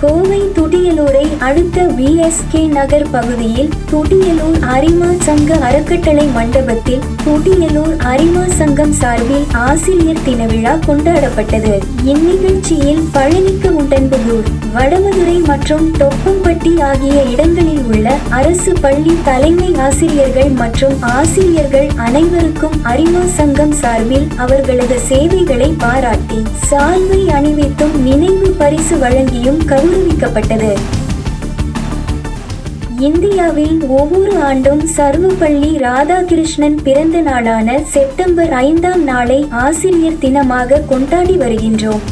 கோவை துடியலூரை அடுத்த விஎஸ்கே நகர் பகுதியில் துடியலூர் அரிமா சங்க அறக்கட்டளை மண்டபத்தில் துடியலூர் அரிமா சங்கம் சார்பில் ஆசிரியர் தின விழா கொண்டாடப்பட்டது. இந்நிகழ்ச்சியில் பழனிக்கு உடன்புதூர் வடமதுரை மற்றும் தொப்பம்பட்டி ஆகிய இடங்களில் உள்ள அரசு பள்ளி தலைமை ஆசிரியர்கள் மற்றும் ஆசிரியர்கள் அனைவருக்கும் அரிமா சங்கம் சார்பில் அவர்களது சேவைகளை பாராட்டி சால்வை அணிவித்தும் நினைவு பரிசு வழங்கியும் கரு கௌரவிக்கப்பட்டது. இந்தியாவில் ஒவ்வொரு ஆண்டும் சர்வப்பள்ளி ராதாகிருஷ்ணன் பிறந்த நாளான செப்டம்பர் ஐந்தாம் நாளை ஆசிரியர் தினமாக கொண்டாடி வருகின்றோம்.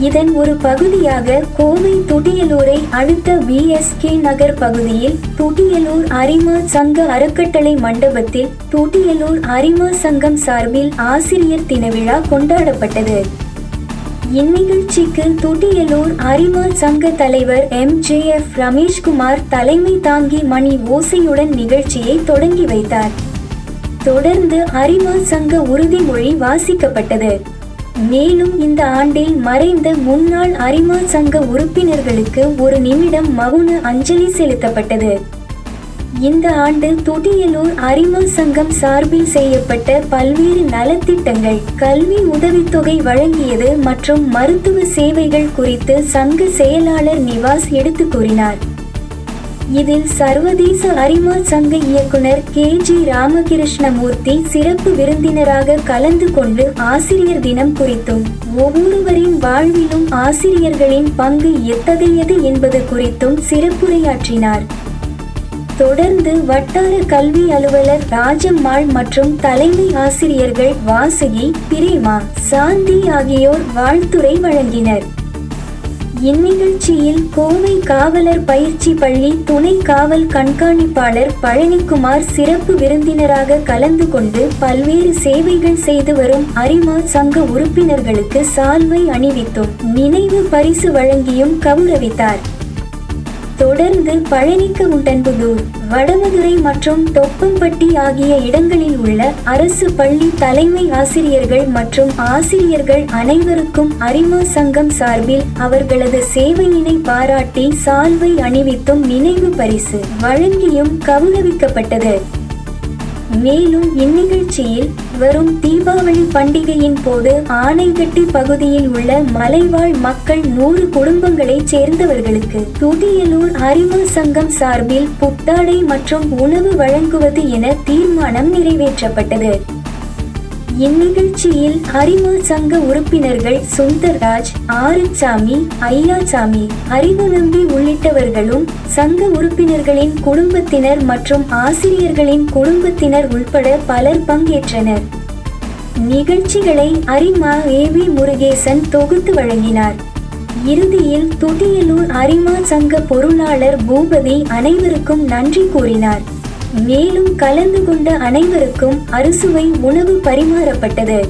இதன் ஒரு பகுதியாக கோவை துடியலூரை அடுத்த விஎஸ்கே நகர் பகுதியில் துடியலூர் அரிமா சங்க அறக்கட்டளை மண்டபத்தில் துடியலூர் அரிமா சங்கம் சார்பில் ஆசிரியர் தின விழா கொண்டாடப்பட்டது. இந்நிகழ்ச்சிக்கு துடியலூர் அறிவால் சங்க தலைவர் எம். ஜே. எஃப். ரமேஷ்குமார் தலைமை தாங்கி மணி ஓசையுடன் நிகழ்ச்சியை தொடங்கி வைத்தார். தொடர்ந்து அறிவால் சங்க உறுதிமொழி வாசிக்கப்பட்டது. மேலும் இந்த ஆண்டில் மறைந்த முன்னாள் அரிமா சங்க உறுப்பினர்களுக்கு ஒரு நிமிடம் மவுன அஞ்சலி செலுத்தப்பட்டது. இந்த ஆண்டு துடியலூர் அறிமுல் சங்கம் சார்பில் செய்யப்பட்ட பல்வேறு நலத்திட்டங்கள் கல்வி உதவித்தொகை வழங்கியது மற்றும் மருத்துவ சேவைகள் குறித்து சங்க செயலாளர் நிவாஸ் எடுத்துக் கூறினார். இதில் சர்வதேச அரிமா சங்க இயக்குனர் கே ஜி ராமகிருஷ்ணமூர்த்தி சிறப்பு விருந்தினராக கலந்து கொண்டு ஆசிரியர் தினம் குறித்தும் ஒவ்வொருவரின் வாழ்விலும் ஆசிரியர்களின் பங்கு எத்தகையது என்பது குறித்தும் சிறப்புரையாற்றினார். தொடர்ந்து வட்டார கல்வி அலுவலர் ராஜம்மாள் மற்றும் தலைமை ஆசிரியர்கள் வாசகி பிரேமா சாந்தி ஆகியோர் வாழ்த்துரை வழங்கினர். இந்நிகழ்ச்சியில் கோவை காவலர் பயிற்சி பள்ளி துணை காவல் கண்காணிப்பாளர் பழனிக்குமார் சிறப்பு விருந்தினராக கலந்து கொண்டு பல்வேறு சேவைகள் செய்து வரும் அரிமா சங்க உறுப்பினர்களுக்கு சால்வை அணிவித்தும் நினைவு பரிசு வழங்கியும் கௌரவித்தார். தொடர்ந்து பழனிக்கு உடன்புதூர் வடமதுரை மற்றும் தொப்பம்பட்டி ஆகிய இடங்களில் உள்ள அரசு பள்ளி தலைமை ஆசிரியர்கள் மற்றும் ஆசிரியர்கள் அனைவருக்கும் அரிமா சங்கம் சார்பில் அவர்களது சேவையினை பாராட்டி சால்வை அணிவித்தும் நினைவு பரிசு வழங்கியும் கௌரவிக்கப்பட்டது. மேலும் இந்நிகழ்ச்சியில் வரும் தீபாவளி பண்டிகையின் போது ஆனைகட்டி பகுதியில் உள்ள மலைவாழ் மக்கள் நூறு குடும்பங்களைச் சேர்ந்தவர்களுக்கு துதியலூர் அறிவு சங்கம் சார்பில் புத்தாடை மற்றும் உணவு வழங்குவது என தீர்மானம் நிறைவேற்றப்பட்டது. இந்நிகழ்ச்சியில் அறிவு சங்க உறுப்பினர்கள் சுந்தர்ராஜ் ஆறுசாமி ஐயாசாமி அறிவு நம்பி உள்ளிட்டவர்களும் சங்க உறுப்பினர்களின் குடும்பத்தினர் மற்றும் ஆசிரியர்களின் குடும்பத்தினர் உள்பட பலர் பங்கேற்றனர். நிகழ்ச்சிகளை அரிமா ஏ வி முருகேசன் தொகுத்து வழங்கினார். இறுதியில் துடியலூர் அரிமா சங்க பொருளாளர் பூபதி அனைவருக்கும் நன்றி கூறினார். மேலும் கலந்து கொண்ட அனைவருக்கும் அறுசுவை உணவு பரிமாறப்பட்டது.